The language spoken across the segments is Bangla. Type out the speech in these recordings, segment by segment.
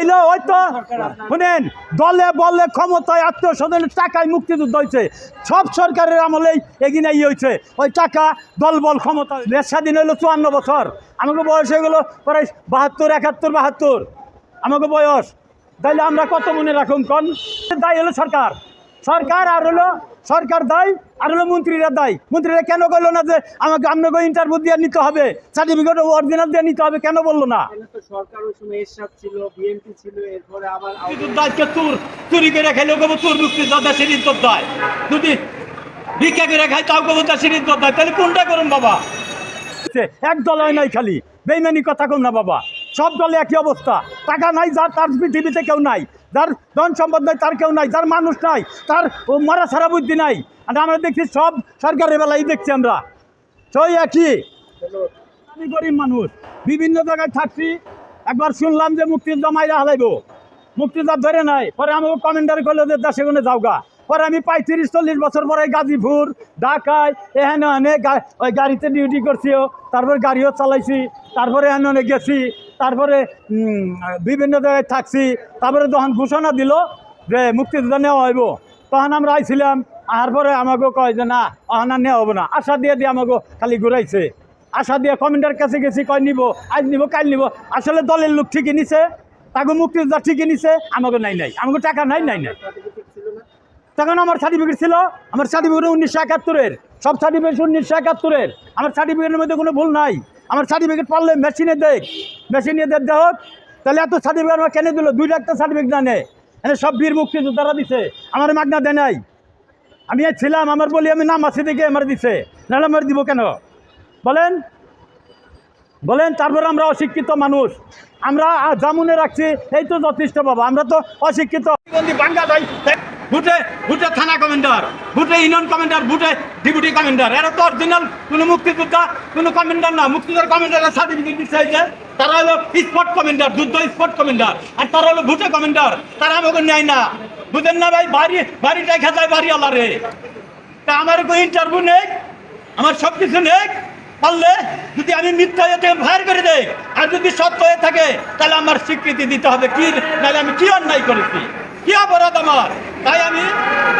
পাইলো, ওই তো। শুনেন, দলে বলে ক্ষমতায় আত্মীয় স্বজনের টাকায় মুক্তিযুদ্ধ হয়েছে। সব সরকারের আমলেই এগিয়ে ইয়ে হয়েছে। ওই টাকা দল বল ক্ষমতা স্বাধীন হলো চুয়ান্ন বছর। আমাকে বয়স হয়ে গেলো প্রায় বাহাত্তর, একাত্তর, বাহাত্তর। আমাকে বয়স। তাইলে আমরা কত মনে রাখুন কন? দায়ী হলো সরকার। সরকার আর হলো সরকার দায়ী আর হলো মন্ত্রীরা দায়ী। মন্ত্রীরা কেন করল না যে আমাকে আপনাকে ইন্টারভিউ দিয়ে নিতে হবে? সার্টিফিকেট অরিজিনাল দিয়ে নিতে হবে কেন বলল না? চুরি। করে কবো তোর মুক্তিযোদ্ধা দেয়। যদি ভিক্ষা করে খাই তাও কবো তার সেদিন তোর দেয়। তাহলে কোনটা করুন বাবা? এক দলে নাই খালি। বেইমানি কথা কম না বাবা। সব দলে একই অবস্থা। টাকা নাই, যার তার পৃথিবীতে কেউ নাই, যার ধন সম্পদ নাই, তার কেউ নাই, যার মানুষ নাই, তার মরা সারা বুদ্ধি নাই। আর আমরা দেখছি সব সরকারের বেলায় দেখছি আমরা। সই একই। আমি গরিব মানুষ। বিভিন্ন জায়গায় থাকছি। একবার শুনলাম যে মুক্তিযুদ্ধ মাইরা হালাইব। মুক্তিযুদ্ধ ধরে নাই, পরে আমাকে কমেন্ডার করল যে দেশে গুনে যাওগা। পরে আমি পাই তিরিশ, চল্লিশ বছর পরে গাজীপুর, ঢাকায় এখানে এনে ওই গাড়িতে ডিউটি করছিও। তারপরে গাড়িও চালাইছি, তারপরে এখানে গেছি, তারপরে বিভিন্ন জায়গায় থাকছি। তারপরে যখন ঘোষণা দিল যে মুক্তিযোদ্ধা নেওয়া হইব, তখন আমরা আইছিলাম। আসার পরে আমাকে কয় যে, না অহনা নেওয়া হব না। আশা দিয়ে দিয়ে আমাকে খালি ঘুরাইছে। আশা দিয়ে কমেন্টার কাছে গেছি, কয়, নিব, আজ নিব, কাল নিব। আসলে দলের লোক ঠিকই নিছে, তাকে মুক্তিযোদ্ধা ঠিকই নিছে, আমাকে নাই নাই, আমাকে টাকা নাই নাই নাই। তখন আমার সার্টিফিকেট ছিল, আমার সার্টিফিকেট উনিশশো একাত্তরের। সব সার্টিফিকেট উনিশশো একাত্তরের। আমার সার্টিফিকেটের মধ্যে কোনো ভুল নাই। আমার সার্টিফিকেট পারলে মেশিনে দেখ। মেশিনে দেখ দেখ তাহলে এত সার্টিফিকেট আমার কেন দিল? দুইটা একটা সার্টিফিকেট না নেয় এনে সব বীর মুক্তিযোদ্ধারা দিছে। আমার মাগনা দেয় নাই। আমি ছিলাম, আমার বলি, আমি নাম আছে দেখে আমার দিছে। নাহলে আমার দিব কেন? বলেন? বলেন, তারপরে আমরা অশিক্ষিত মানুষ। আমরা জামুনে রাখছি, এই তো যথেষ্ট বাবা। আমরা তো অশিক্ষিত। ভুটে ভুটে থানা কমান্ডার, ভুটে ইউনিয়ন কমান্ডার, ভুটে ডিপুটি কমান্ডার। এরা তো অরিজিনাল কোনো মুক্তিযোদ্ধা, কোনো কমান্ডার না। মুক্তিযোদ্ধার কমান্ডারের সার্টিফিকেট দিচ্ছে তারা হলো স্পট কমান্ডার, যুদ্ধ স্পট কমান্ডার। আর তারা হলো ভুটে কমান্ডার। তারা আমাকে নেয় না। বুঝেন না ভাই, বাড়ি, বাড়িটাই খেতায় বাড়ি আলারে তা আমার কোনো ইন্টারভিউ নেই, আমার সব কিছু নেই। পারলে যদি আমি মিথ্যা হয়ে থেকে ফায়ার করে দেয় আর যদি সত্য হয়ে থাকে তাহলে আমার স্বীকৃতি দিতে হবে। কি? নাহলে আমি কি অন্যায় করেছি? কি অপরাধ আমার? তাই আমি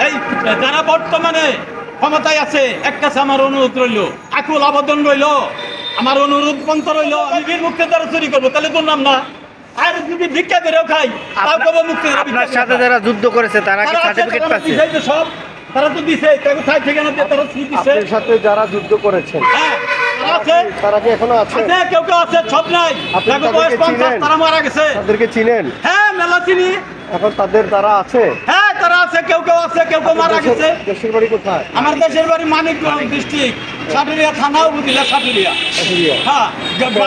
এই যারা বর্তমানে ক্ষমতায় আছে এক কাছে আমার অনুরোধ রইল আকুল আবেদন রইল আমার অনুরোধ পন্থ রইল আমি বীর মুক্তি দ্বারা চুরি করব তাহলে তোর নাম না। আর যদি ভিক্ষা করেও খাই তাও কবে মুক্তি আপনার সাথে যারা যুদ্ধ করেছে তারা কি সার্টিফিকেট পাচ্ছে? সব। তারা তো দিছে তাকে কোথায় ঠিকানা দিয়ে তারা দিছে? সাথে যারা যুদ্ধ করেছেন হ্যাঁ। আছে? তারা কি এখনও আছে? আছে কেউ কেউ আছে সব নাই। বয়স পঞ্চাশ? তারা মারা গেছে। তাদেরকে চিনেন? হ্যাঁ মেলা চিনি। এখন তাদের তারা আছে? হ্যাঁ তারা আছে কেউ কেউ আছে কেউ কেউ মারা গেছে। দেশের- বাড়ি কোথায়? আমার দেশের বাড়ি মানিকগঞ্জ ডিস্ট্রিক্ট সাটুরিয়া থানা উপজেলা সাটুরিয়া। হ্যাঁ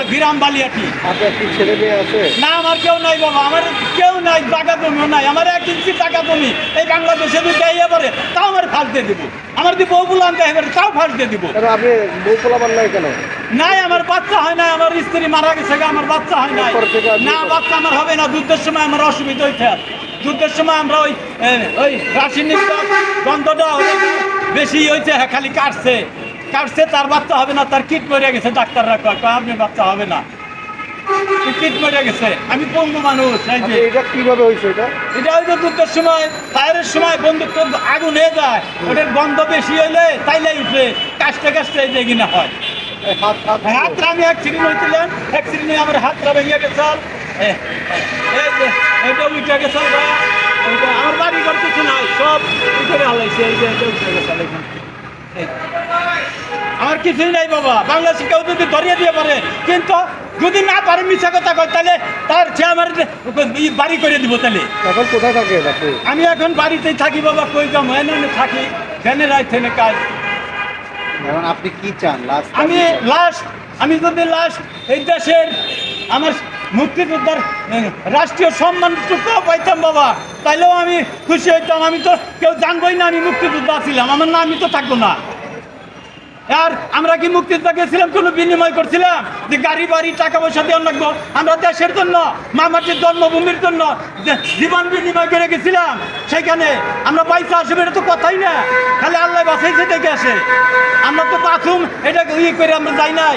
গ্রাম বালিয়াটি। আপনার কি ছেলে মেয়ে আছে? না আমার কেউ নাই বাবা আমার কেউ নাই টাকা জমিও নাই। আমার এক ইঞ্চি টাকা জমি এই বাংলাদেশে যদি পারে তাও আমার ফাঁস দিয়ে দিব। আমার যদি বউ এবারে তাও ফাঁস দিয়ে দিব। কেন আপনি বউ পোলাবার নাই কেন? নাই আমার বাচ্চা হয় না আমার স্ত্রী মারা গেছে আমার বাচ্চা হয় নাই। আপনি- না বাচ্চা আমার হবে না যুদ্ধের সময় আমার অসুবিধা হইতে। যুদ্ধের সময় আমরা ওই ওই রাসায়নিক গন্ধটা বেশি হয়েছে হ্যাঁ খালি কাটছে। কাটছে তার বাচ্চা হবে না তার কিট মরে গেছে ডাক্তাররা কয়, আপনি বাচ্চা হবে না। কিট মরে গেছে। আমি পঙ্গু মানুষ এই যে। এটা কীভাবে হয়েছে এটা? এটা যে সময় ফায়ারের সময় বন্দুক আগুন হয়ে যায়। ওটার গন্ধ বেশি হইলে তাইলে উঠে এই যে কিনা হয়। এই হাত হাত হাতরা আমি অ্যাক্সিডেন্ট হয়েছিলেন অ্যাক্সিডেন্ট আমার হাতরা ভেঙে গেছে। এটা উঠে গেছে আমার বাড়ি ঘর কিছু নাই সব ই হালাইছে এই যে এটা উঠে গেছে। আমার কিছুই নাই বাবা। বাংলাদেশে কেউ যদি ধরিয়ে দিয়ে পারে। কিন্তু যদি না পারে মিশা কথা কয় তাহলে তার সে আমার বাড়ি করে দিব তাহলে। এখন কোথায় আপনি? আমি এখন বাড়িতেই থাকি বাবা কই যাম এনে থাকি ফ্যানে রাই থেনে কাজ। এখন আপনি কি চান? লাস্ট আমি লাস্ট আমি যদি লাস্ট এই দেশের আমার মুক্তিযোদ্ধার রাষ্ট্রীয় সম্মানটুকু পাইতাম বাবা। তাইলেও আমি খুশি হইতাম। আমি তো কেউ জানবই না আমি মুক্তিযোদ্ধা ছিলাম। আমার না আমি তো থাকব না। আর আমরা কি মুক্তিযোদ্ধা গেছিলাম? কোনো বিনিময় করছিলাম? যে গাড়ি, বাড়ি, টাকা পয়সা দিয়ে লাগবো। আমরা দেশের জন্য, মামাটির জন্মভূমির জন্য জীবন বিনিময় করে গেছিলাম সেখানে আমরা পয়সা আসবে, এটা তো কথাই না। খালি আল্লাহ বাসাইছে দেখে আসে। আমরা তো বাথরুম, এটা ইয়ে করে আমরা যাই নাই।